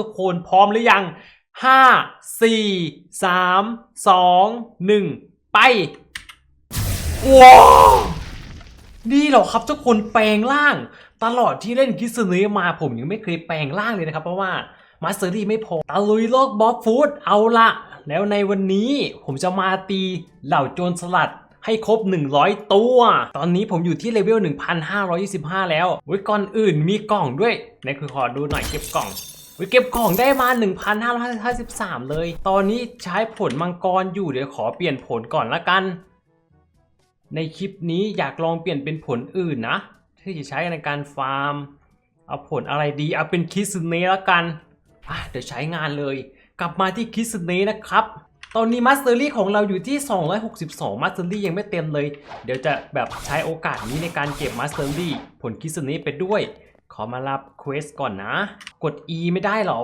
ทุกคนพร้อมหรือยังห้าสี่สามสองหนึ่งไป ว้าวนี่เหรอครับทุกคนแปลงร่าง ตลอดที่เล่นคิสเนมาผมยังไม่เคยแปลงร่างเลยนะครับ เพราะว่ามาสเตอรี่ไม่พอตะลุยโลกบอสฟูดเอาละแล้วในวันนี้ผมจะมาตีเหล่าโจรสลัดให้ครบ 100 ตัว ตอนนี้ผมอยู่ที่เลเวล 1525 แล้วเว้ยก่อนอื่นมีกล่องด้วยไหนคือขอดูหน่อยเก็บกล่อง เว้ยเก็บกล่องได้มา 1553 เลย ตอนนี้ใช้ผลมังกรอยู่เดี๋ยวขอเปลี่ยนผลก่อนละกัน ในคลิปนี้อยากลองเปลี่ยนเป็นผลอื่นนะ ที่จะใช้ในการฟาร์ม เอาผลอะไรดี เอาเป็นคิสเน่ละกันอะเดี๋ยวใช้งานเลย กลับมาที่คิสเน่นะครับตอนนี้มัสเตอรี่ของเราอยู่ที่ 262มัสเตอรี่ยังไม่เต็มเลย เดี๋ยวจะแบบใช้โอกาสนี้ในการเก็บมัสเตอรี่ผลคิสเน่ไปด้วย ขอมารับเควสก่อนนะ กด E ไม่ได้หรอ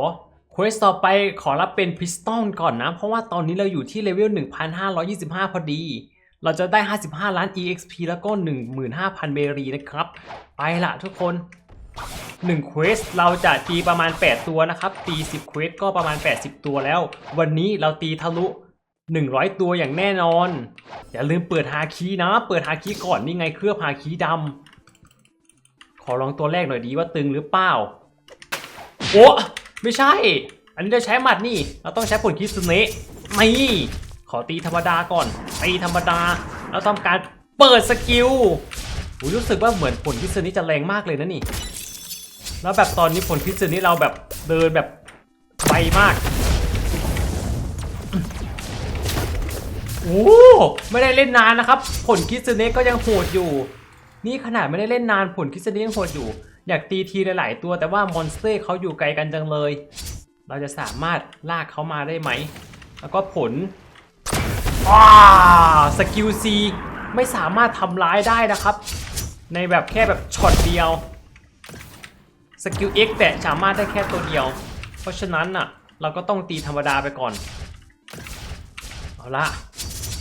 เควสต่อไปขอรับเป็นพิสตอนก่อนนะ เพราะว่าตอนนี้เราอยู่ที่เลเวล 1525 พอดี เราจะได้ 55 ล้าน EXP แล้วก็ 15,000 เบรีนะครับ ไปละทุกคน1เควสเราจะตีประมาณ 8 ตัวนะครับ ตี 10เควสก็ประมาณ 80 ตัวแล้ว วันนี้เราตีทะลุ 100 ตัวอย่างแน่นอน อย่าลืมเปิดฮาคีนะ เปิดฮาคีก่อนนี่ไงเคลือบฮาคีดำ อลองตัวแรกหน่อยดีว่าตึงหรือเปล่า โอ้ไม่ใช่ อันนี้เราใช้หมัดนี่ เราต้องใช้ผลคิสเนะนี่ขอตีธรรมดาก่อนตีธรรมดา แล้วทำการเปิดสกิลโอ้รู้สึกว่าเหมือนผลคิสเนะจะแรงมากเลยนะนี่ แล้วแบบตอนนี้ผลคิสเนะเราแบบเดินแบบไวมากโอ้ไม่ได้เล่นนานนะครับ ผลคิสเนะก็ยังโหดอยู่ นี่ขนาดไม่ได้เล่นนานผลคิสเนะยังโหดอยู่ อยากตีทีหลายๆตัวแต่ว่ามอนสเตอร์เขาอยู่ไกลกันจังเลย เราจะสามารถลากเขามาได้ไหม แล้วก็ผลอ้าสกิลซีไม่สามารถทำร้ายได้นะครับ ในแบบแค่แบบช็อตเดียวสกิล X แต่สามารถได้แค่ตัวเดียว เพราะฉะนั้นน่ะ เราก็ต้องตีธรรมดาไปก่อน เอาละ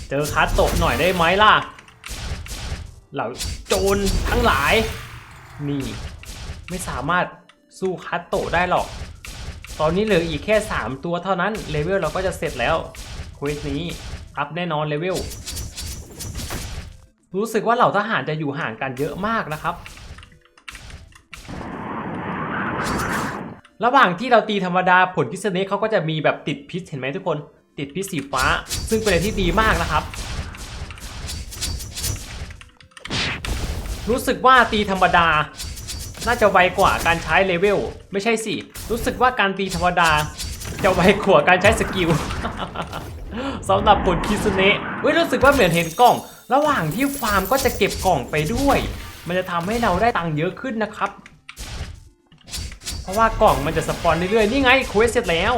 เจอคัสตะหน่อยได้ไหมล่ะเหล่า โจรทั้งหลาย นี่ ไม่สามารถสู้คัตโตะได้หรอก ตอนนี้เหลืออีกแค่ 3 ตัวเท่านั้นเลเวลเราก็จะเสร็จแล้วเควสนี้อัพแน่นอนเลเวลรู้สึกว่าเหล่าทหารจะอยู่ห่างกันเยอะมากนะครับ ระหว่างที่เราตีธรรมดาผลพิษเนเขาก็จะมีแบบติดพิษเห็นไหมทุกคน ติดพิษสีฟ้า ซึ่งเป็นอะไรที่ดีมากนะครับ รู้สึกว่าตีธรรมดา น่าจะไวกว่าการใช้เลเวล ไม่ใช่สิ รู้สึกว่าการตีธรรมดา จะไวกว่าการใช้สกิลสำหรับผลคิสเนะเว้ยรู้สึกว่าเหมือนเห็นกล่อง ระหว่างที่ฟาร์มก็จะเก็บกล่องไปด้วย มันจะทำให้เราได้ตังค์เยอะขึ้นนะครับ เพราะว่ากล่องมันจะสปอนเรื่อยๆ นี่ไงเควสเสร็จแล้ว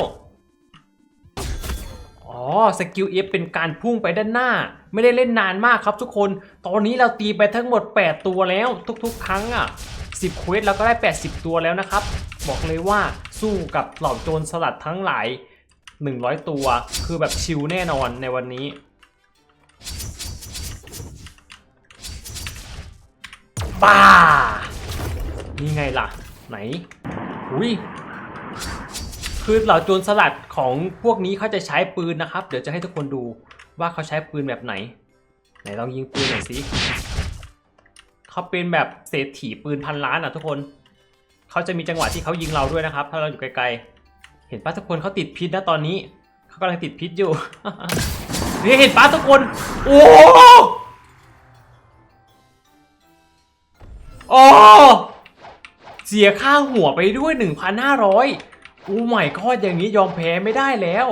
สกิล F เป็นการพุ่งไปด้านหน้า ไม่ได้เล่นนานมากครับทุกคน ตอนนี้เราตีไปทั้งหมด 8 ตัวแล้วทุกๆ ครั้งอะ10เควสเราก็ได้ 80 ตัวแล้วนะครับ บอกเลยว่าสู้กับเหล่าโจรสลัดทั้งหลาย 100 ตัวคือแบบชิลแน่นอนในวันนี้ป้านี่ไงล่ะ ไหน อุ้ย คือเหล่าโจรสลัดของพวกนี้เขาจะใช้ปืนนะครับ เดี๋ยวจะให้ทุกคนดูว่าเขาใช้ปืนแบบไหน ไหนลองยิงปืนหน่อยสิเขาเป็นแบบเศรษฐีปืนพันล้านอะทุกคนเขาจะมีจังหวะที่เขายิงเราด้วยนะครับ ถ้าเราอยู่ไกลๆ เห็นป้าทุกคนเขาติดพิษนะตอนนี้เขากำลังติดพิษอยู่นี่เห็นป้าทุกคน โอ้โอ้เสียค่าหัวไปด้วย 1,500 โอ้ไม่ก็อย่างนี้ยอมแพ้ไม่ได้แล้ว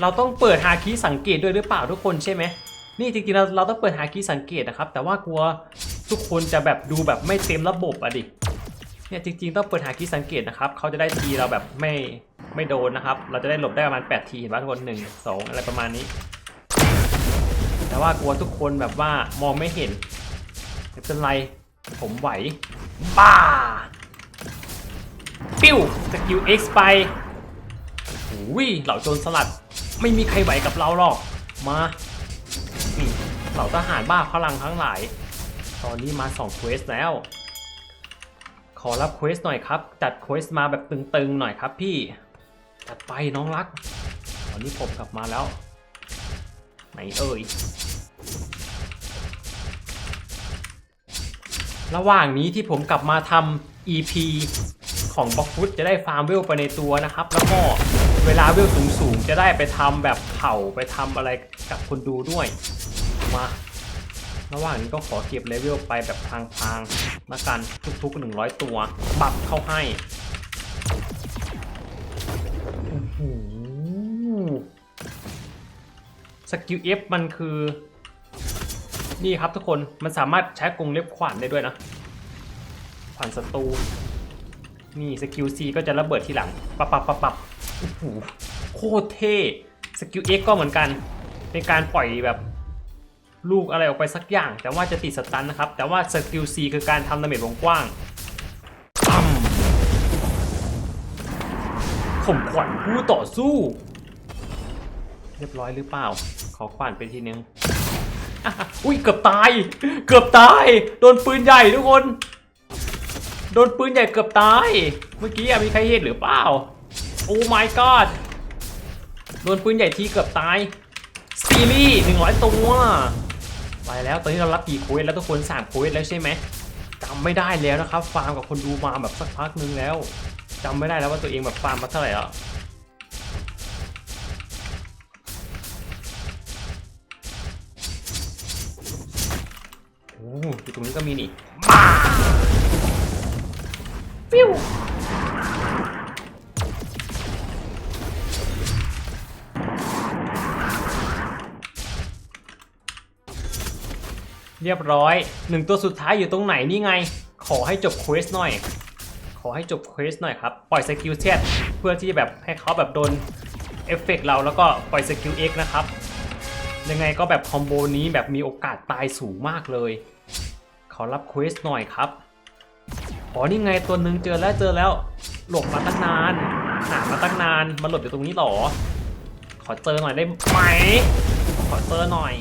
เราต้องเปิดฮาคิสังเกตด้วยหรือเปล่าทุกคนใช่ไหมนี่จริงๆเราเราต้องเปิดฮาคิสังเกตนะครับ แต่ว่ากลัวทุกคนจะแบบดูแบบไม่เต็มระบบอะดิเนี่ยจริงๆต้องเปิดฮาคิสังเกตนะครับเขาจะได้ทีเราแบบไม่ไม่โดนนะครับ เราจะได้หลบได้ประมาณ 8 ทีเห็นป่ะทุกคนหนึ่งสองอะไรประมาณนี้ แต่ว่ากลัวทุกคนแบบว่ามองไม่เห็นไม่เป็นไรผมไหวบ้า ปิ้วสกิล X ไปอุ้ยเหล่าโจรสลัด ไม่มีใครไหวกับเราหรอก มานี่เหล่าทหารบ้าพลังทั้งหลาย ตอนนี้มา2เควสแล้ว ขอรับเควสหน่อยครับ จัดเควสมาแบบตึงๆหน่อยครับพี่ จัดไปน้องรักวันนี้ผมกลับมาแล้ว ไหนเอ่ย ระหว่างนี้ที่ผมกลับมาทำ EP ของบล็อกฟุตจะได้ฟาร์มเวลไปในตัวนะครับ แล้วก็เวลาเวลสูงๆ จะได้ไปทำแบบเผาไปทำอะไรกับคนดูด้วย มาระหว่างนี้ก็ขอเก็บเลเวลไปแบบพางๆละกันทุกๆ 100 ตัวปรับเข้าให้สกิล F มันคือ นี่ครับทุกคนมันสามารถใช้กรงเล็บขวานได้ด้วยนะขวานศัตรู นี่สกิล C ก็จะระเบิดทีหลังปับปับปับปับโอ้โหโคตรเท่สกิล X ก็เหมือนกันเป็นการปล่อยแบบลูกอะไรออกไปสักอย่าง แต่ว่าจะติดสตันนะครับ แต่ว่าสกิล C คือการทำดาเมจวงกว้างปัมข่มขวัญผู้ต่อสู้ เรียบร้อยหรือเปล่า ขอขวานไปทีนึง อุ้ยเกือบตาย เกือบตาย โดนปืนใหญ่ทุกคน โดนปืนใหญ่เกือบตาย เมื่อกี้มีใครเห็นหรือเปล่า โอ้ my god โดนปืนใหญ่ทีเกือบตายซีรีส์หนึ่งร้อยตัว ไปแล้วตอนนี้เรารับกี่โค้ดแล้วทุกคนสามโค้ดแล้วใช่ไหมจำไม่ได้แล้วนะครับ ฟาร์มกับคนดูมาแบบสักพักนึงแล้วจำไม่ได้แล้วว่าตัวเองแบบฟาร์มมาเท่าไหร่แล้วโอ้อยู่ตรงนี้ก็มีนี่มา ปิ้วเรียบร้อยหนึ่งตัวสุดท้ายอยู่ตรงไหนนี่ไง ขอให้จบเควสหน่อย ขอให้จบเควสหน่อยครับ ปล่อยสกิลเช็ดเพื่อที่จะแบบให้เขาแบบโดนเอฟเฟกต์เราแล้วก็ปล่อยสกิล X นะครับ ยังไงก็แบบคอมโบนี้แบบมีโอกาสตายสูงมากเลย ขอรับเควสหน่อยครับ อ๋อนี่ไงตัวหนึ่งเจอแล้วเจอแล้ว หลบมาตั้งนานหามาตั้งนานมาหลบอยู่ตรงนี้หรอ ขอเจอหน่อยได้ไหมขอเจอหน่อย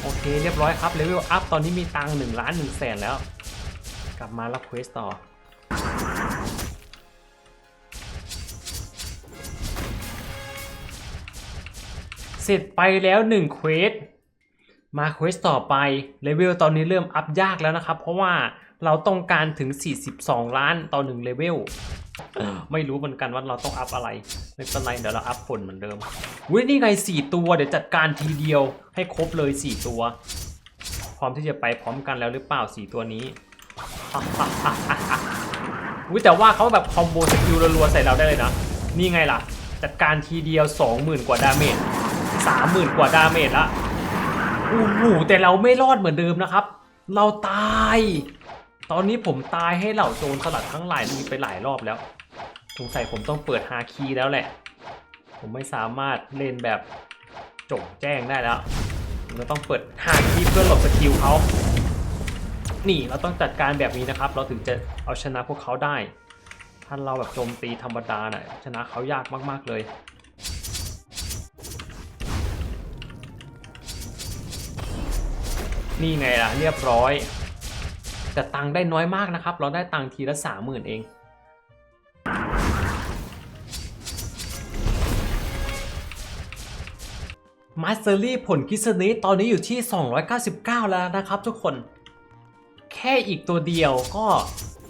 โอเคเรียบร้อยครับเลเวลอัพตอนนี้มีตังค์หนึ่งล้านหนึ่งแสนแล้ว กลับมารับเควสต่อเสร็จไปแล้ว1เควสมาเควสต่อไปเลเวลตอนนี้เริ่มอัพยากแล้วนะครับ เพราะว่า เราต้องการถึง 42 ล้านต่อ1เลเวลไม่รู้เหมือนกันว่าเราต้องอัพอะไร ไม่เป็นไรเดี๋ยวเราอัพผลเหมือนเดิมวินี่ไง 4 ตัวเดี๋ยวจัดการทีเดียวให้ครบเลย 4 ตัว พร้อมที่จะไปพร้อมกันแล้วหรือเปล่า 4 ตัวนี้วิแต่ว่าเขาแบบคอมโบสกิลรัวๆใส่เราได้เลยนะ นี่ไงล่ะ จัดการทีเดียว 20,000 กว่าดาเมจ30,000 กว่าดาเมจละโอ้โหแต่เราไม่รอดเหมือนเดิมนะครับ เราตาย ตอนนี้ผมตายให้เหล่าโจรสลัดทั้งหลายมีไปหลายรอบแล้ว สงสัยผมต้องเปิดฮาคีแล้วแหละ ผมไม่สามารถเล่นแบบจงแจ้งได้แล้วเราต้องเปิดฮาคีเพื่อหลบสกิลเขานี่เราต้องจัดการแบบนี้นะครับ เราถึงจะเอาชนะพวกเขาได้ ถ้าเราแบบโจมตีธรรมดาน่ะชนะเขายากมาก ๆ เลยนี่ไงล่ะเรียบร้อย แต่ตังค์ได้น้อยมากนะครับ เราได้ตังค์ทีละสามหมื่นเอง มาสเตอรี่ผลคิสเนตอนนี้อยู่ที่ 299 แล้วนะครับทุกคน แค่อีกตัวเดียวก็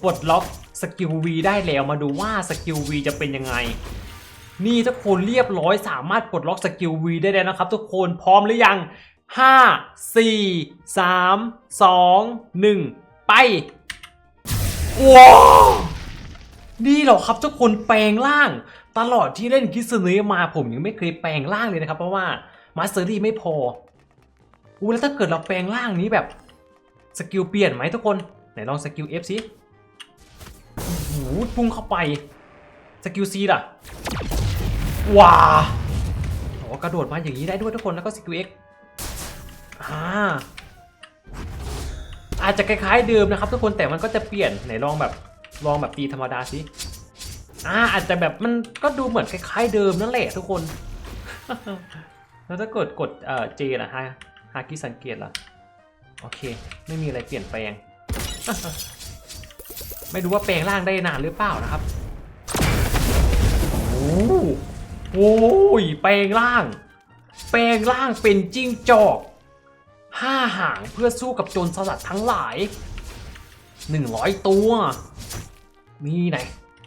ปลดล็อกสกิล V ได้แล้วมาดูว่าสกิล V จะเป็นยังไง นี่ทุกคนเรียบร้อยสามารถปลดล็อกสกิล V ได้แล้วนะครับ ทุกคนพร้อมหรือยังห้าสี่สามสองหนึ่ง ไปว้าวนี่เหรอครับทุกคนแปลงร่าง ตลอดที่เล่นคิสเนมาผมยังไม่เคยแปลงร่างเลยนะครับ เพราะว่ามาสเตอรี่ไม่พออู้แล้วถ้าเกิดเราแปลงร่างนี้แบบสกิลเปลี่ยนไหมทุกคนไหนลองสกิล F สิโอ้โหพุ่งเข้าไปสกิล C ล่ะว้าโอ้กระโดดมาอย่างนี้ได้ด้วยทุกคนแล้วก็สกิล X อ่า อาจจะคล้ายๆเดิมนะครับ ทุกคนแต่มันก็จะเปลี่ยนไหนลองแบบลองแบบตีธรรมดาสิอ่าอาจจะแบบมันก็ดูเหมือนคล้ายๆเดิมนั่นแหละทุกคน แล้วถ้ากดกดเอ่อเจนะฮะฮากิสังเกตล่ะโอเค ไม่มีอะไรเปลี่ยนแปลง ไม่รู้ว่าแปลงร่างได้นานหรือเปล่านะครับโอ้โหแปลงร่าง แปลงร่างเป็นจิ้งจอก ห้าหางเพื่อสู้กับโจรสลัดทั้งหลายหนึ่งร้อยตัวนี่ไหน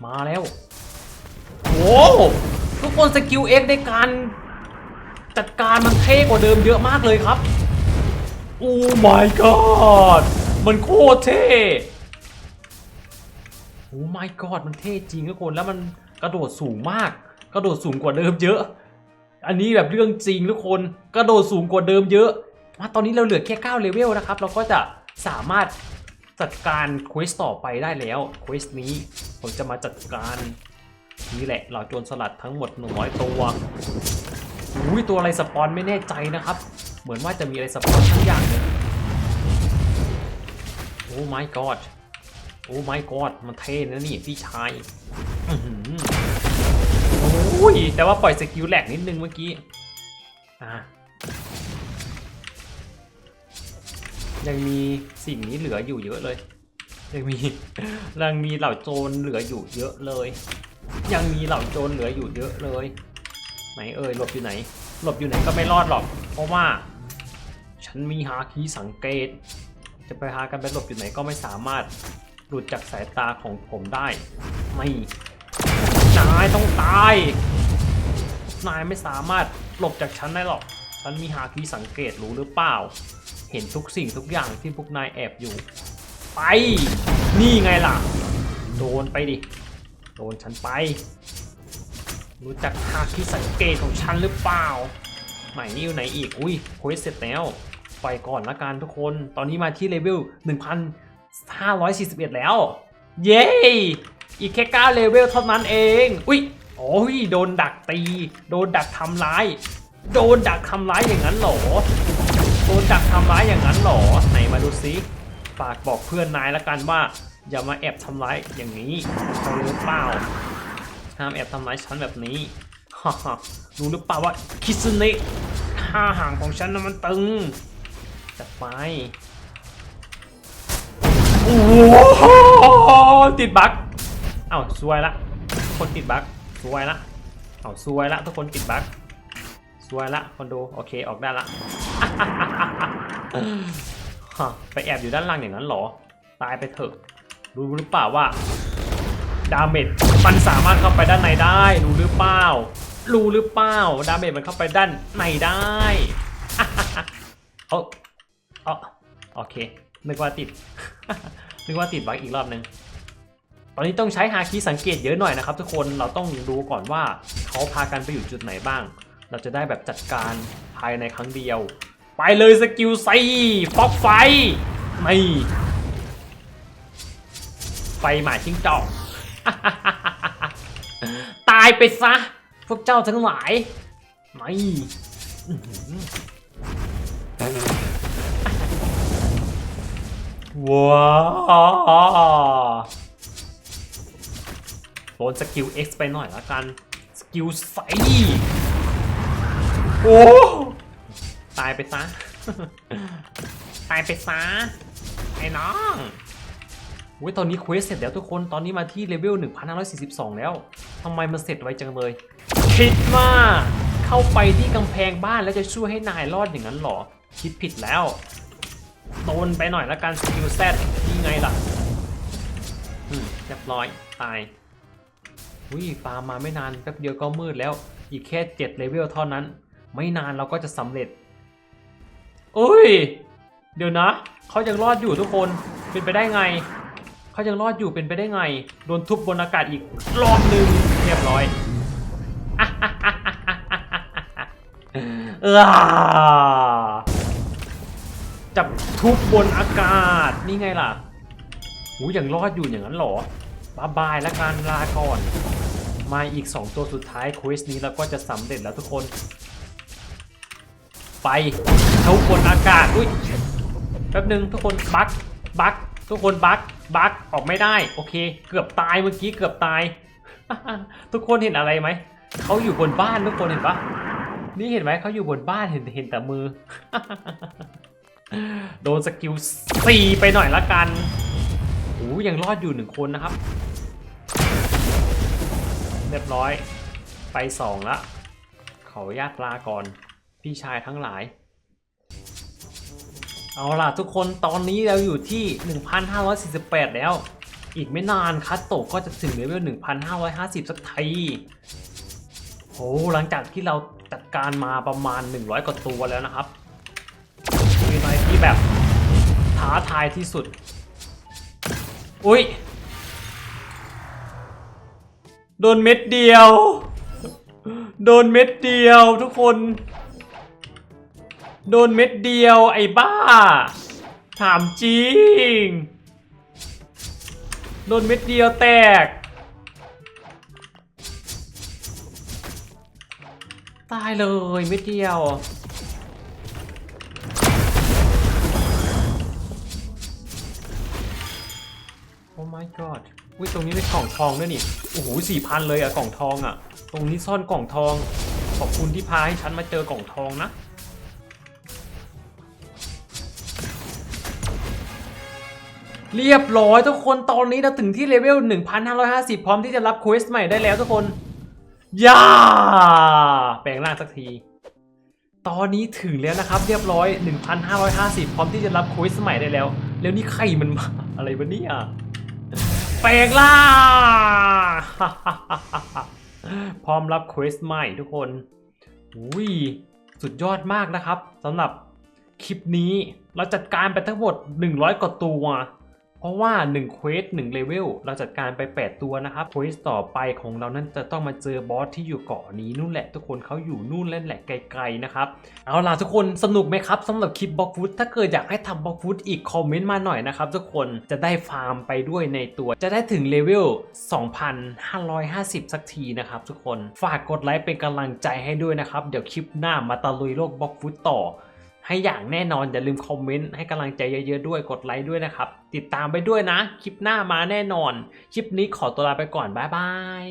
มาแล้วโอ้ทุกคนสกิลเอ็กในการ จัดการมันเท่กว่าเดิมเยอะมากเลยครับ โอ้ my god มันโคตรเท่โอ้ my god มันเท่จริงทุกคนแล้วมันกระโดดสูงมาก กระโดดสูงกว่าเดิมเยอะ อันนี้แบบเรื่องจริงทุกคน กระโดดสูงกว่าเดิมเยอะ มาตอนนี้เราเหลือแค่9เลเวลนะครับ เราก็จะสามารถจัดการเควสต่อไปได้แล้วเควสนี้ผมจะมาจัดการนี่แหละเราโจรสลัดทั้งหมด100ตัวอุ้ยตัวอะไรสปอนไม่แน่ใจนะครับ เหมือนว่าจะมีอะไรสปอนทั้งอย่างเลยโอ้ my god โอ้ my god มันเท่นะนี่พี่ชายอือหือโอ้ยแต่ว่าปล่อยสกิลแหลกนิดนึงเมื่อกี้อะ ยังมีสิ่งนี้เหลืออยู่เยอะเลย ยังมียังมีเหล่าโจรเหลืออยู่เยอะเลย ยังมีเหล่าโจรเหลืออยู่เยอะเลย ไหนเอ่ยหลบอยู่ไหน หลบอยู่ไหนก็ไม่รอดหรอก เพราะว่า ฉันมีฮาคีสังเกต จะไปหากันไปหลบอยู่ไหนก็ไม่สามารถหลุดจากสายตาของผมได้ ไม่นายต้องตาย นายไม่สามารถหลบจากฉันได้หรอก ฉันมีฮาคีสังเกตรู้หรือเปล่า เห็นทุกสิ่งทุกอย่างที่พวกนายแอบอยู่ ไป นี่ไงล่ะ โดนไปดิ โดนฉันไป รู้จักฮาคิสังเกตของฉันหรือเปล่า ไหนนี่อยู่ไหนอีก อุ้ยโคเสร็จแล้วไปก่อนละกันทุกคน ตอนนี้มาที่เลเวล 1,541 แล้ว เย้ อีกแค่ 9 เลเวลเท่านั้นเอง อุ้ย โอ้ย โดนดักตี โดนดักทำร้าย โดนดักทำร้ายอย่างนั้นเหรอ นดักทำร้ายอย่างนั้นหรอไหนมาดูซิฝากบอกเพื่อนนายละกันว่า อย่ามาแอบทำร้ายอย่างนี้เขารู้เปล่าห้ามแอบทำร้ายฉันแบบนี้ฮ่าฮ่ารู้หรือเปล่าว่าคิซึเนะข้าห่างของฉันน่ะมันตึงจัดไปโอ้โหติดบั๊กเอ้าซวยละทุกคนติดบั๊กซวยละเอ้าซวยละทุกคนติดบั๊กซวยละคนดูโอเคออกได้ละ ฮะไปแอบอยู่ด้านล่างอย่างนั้นเหรอ ตายไปเถอะ รู้หรือเปล่าว่า ดาเมจมันสามารถเข้าไปด้านในได้ รู้หรือเปล่า รู้หรือเปล่า ดาเมจมันเข้าไปด้านในได้เอาเอาโอเค นึกว่าติด นึกว่าติดบั๊กอีกรอบนึง ตอนนี้ต้องใช้ฮาคิสังเกตเยอะหน่อยนะครับ ทุกคน เราต้องดูก่อนว่าเขาพากันไปอยู่จุดไหนบ้าง เราจะได้แบบจัดการภายในครั้งเดียว ไปเลยสกิลไซฟอกไฟ ไม่ ไฟหมาชิงจอก ตายไปซะ พวกเจ้าทั้งหลาย ไม่ว้าวโดนสกิล X ไปหน่อยละกัน สกิลไซโอ้ ตายไปซะ ตายไปซะ ไอ้น้องอุ้ยตอนนี้เควสเสร็จแล้วทุกคน ตอนนี้มาที่เลเวล 1542 แล้ว ทำไมมันเสร็จไวจังเลย คิดว่าเข้าไปที่กำแพงบ้านแล้วจะช่วยให้นายรอดอย่างนั้นหรอ คิดผิดแล้ว โดนไปหน่อยละกันสกิลแซดนี่ไงล่ะ อืมเรียบร้อย ตายอุ้ยฟาร์มมาไม่นานแป๊บเดียวก็มืดแล้ว อีกแค่ 7 เลเวลเท่านั้น ไม่นานเราก็จะสำเร็จ อุ้ย เดี๋ยวนะ เขายังรอดอยู่ทุกคน เป็นไปได้ไง เขายังรอดอยู่เป็นไปได้ไง โดนทุบบนอากาศอีกรอบนึงเรียบร้อยเออจับทุบบนอากาศ นี่ไงล่ะหูยังรอดอยู่อย่างนั้นหรอบายบายแล้วกันลาก่อน มาอีก 2 ตัวสุดท้ายควสนี้แล้วก็จะสำเร็จแล้วทุกคน ไปทุบบนอากาศอุ้ยแป๊บนึงทุกคนบั๊กบั๊กทุกคนบั๊กบั๊กออกไม่ได้โอเค เกือบตายเมื่อกี้เกือบตาย ทุกคนเห็นอะไรไหมเขาอยู่บนบ้านทุกคนเห็นปะนี่เห็นไหมเขาอยู่บนบ้านเห็นเห็นแต่มือ โดนสกิลสี่ไปหน่อยละกันโอ้ยังรอดอยู่หนึ่งคนนะครับ เรียบร้อยไปสองละขออนุญาตลาก่อน พี่ชายทั้งหลาย เอาล่ะทุกคนตอนนี้เราอยู่ที่ 1,548 แล้ว อีกไม่นานคัตโตก็จะถึงเลเวล 1,550 สักทีโอ้หลังจากที่เราจัดการมาประมาณ 100 กว่าตัวแล้วนะครับเป็นอะไรที่แบบท้าทายที่สุด อุ้ยโดนเม็ดเดียว โดนเม็ดเดียวทุกคน โดนเม็ดเดียวไอ้บ้า ถามจริง โดนเม็ดเดียวแตก ตายเลยเม็ดเดียวโอ้ my god อุ้ยตรงนี้มีกล่องทองด้วยนี่ โอ้โหสี่พันเลยอะกล่องทองอะ ตรงนี้ซ่อนกล่องทอง ขอบคุณที่พาให้ฉันมาเจอกล่องทองนะ เรียบร้อยทุกคนตอนนี้เราถึงที่เลเวล 1,550 พร้อมที่จะรับเควสใหม่ได้แล้วทุกคน ย่า แปลงร่างสักที ตอนนี้ถึงแล้วนะครับ เรียบร้อย 1,550 พร้อมที่จะรับเควสใหม่ได้แล้ว แล้วนี่ใครมันมาอะไรวะเนี่ยแปลงร่างพร้อมรับเควสใหม่ทุกคนอุ้ยสุดยอดมากนะครับสำหรับคลิปนี้เราจัดการไปทั้งหมด 100 กว่าตัว เพราะว่า1เควส1เลเวลเราจัดการไป 8 ตัวนะครับเควสต่อไปของเรานั้นจะต้องมาเจอบอสที่อยู่เกาะนี้นู่นแหละทุกคนเขาอยู่นู่นเล่นแหละไกลๆนะครับเอาล่ะทุกคนสนุกไหมครับสำหรับคลิปบล็อกฟุตถ้าเกิดอยากให้ทำบล็อกฟุตอีกคอมเมนต์มาหน่อยนะครับทุกคนจะได้ฟาร์มไปด้วยในตัว จะได้ถึงเลเวล 2,550 สักทีนะครับทุกคนฝากกดไลค์เป็นกำลังใจให้ด้วยนะครับเดี๋ยวคลิปหน้ามาตะลุยโลกบล็อกฟุตต่อ ให้อย่างแน่นอนอย่าลืมคอมเมนต์ให้กำลังใจเยอะๆด้วยกดไลค์ด้วยนะครับ ติดตามไปด้วยนะ คลิปหน้ามาแน่นอน คลิปนี้ขอตัวลาไปก่อนบ๊ายบาย